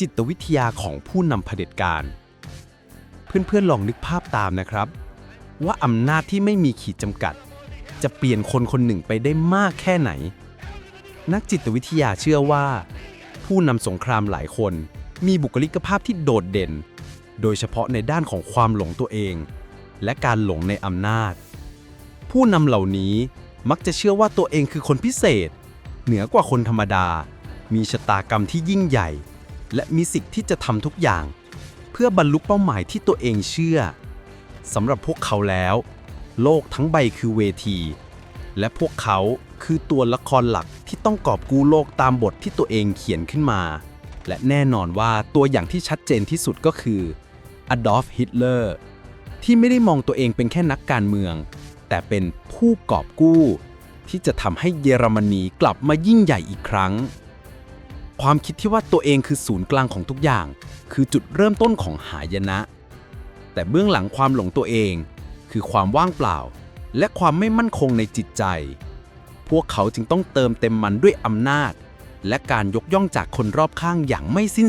จิตวิทยาของผู้นำเผด็จการ เพื่อนๆลองนึกภาพตามนะครับ ว่าอำนาจที่ไม่มีขีดจำกัด จะเปลี่ยนคนคนหนึ่งไปได้มากแค่ไหน นักจิตวิทยาเชื่อว่า ผู้นำสงครามหลายคนมีบุคลิกภาพที่โดดเด่น โดยเฉพาะในด้านของความหลงตัวเอง และการหลงในอำนาจ ผู้นำเหล่านี้มักจะเชื่อว่าตัวเองคือคนพิเศษ เหนือกว่าคนธรรมดา มีชะตากรรมที่ยิ่งใหญ่ และมีสิทธิ์ที่จะทำทุกอย่าง เพื่อบรรลุเป้าหมายที่ตัวเองเชื่อสำหรับพวกเขาแล้ว โลกทั้งใบคือเวที และพวกเขาคือตัวละครหลักที่ต้องกอบกู้โลกตามบทที่ตัวเองเขียนขึ้นมา และแน่นอนว่าตัวอย่างที่ชัดเจนที่สุดก็คืออดอล์ฟฮิตเลอร์ที่ไม่ได้มองตัวเองเป็นแค่นักการเมือง แต่เป็นผู้กอบกู้ ที่จะทำให้เยอรมนีกลับมายิ่งใหญ่อีกครั้ง ความคิดที่ว่าตัวเองคือศูนย์กลางของทุกอย่าง คือจุดเริ่มต้นของหายนะ แต่เบื้องหลังความหลงตัวเอง คือความว่างเปล่า และความไม่มั่นคงในจิตใจ พวกเขาจึงต้องเติมเต็มมันด้วยอำนาจ และการยกย่องจากคนรอบข้างอย่างไม่สิ้น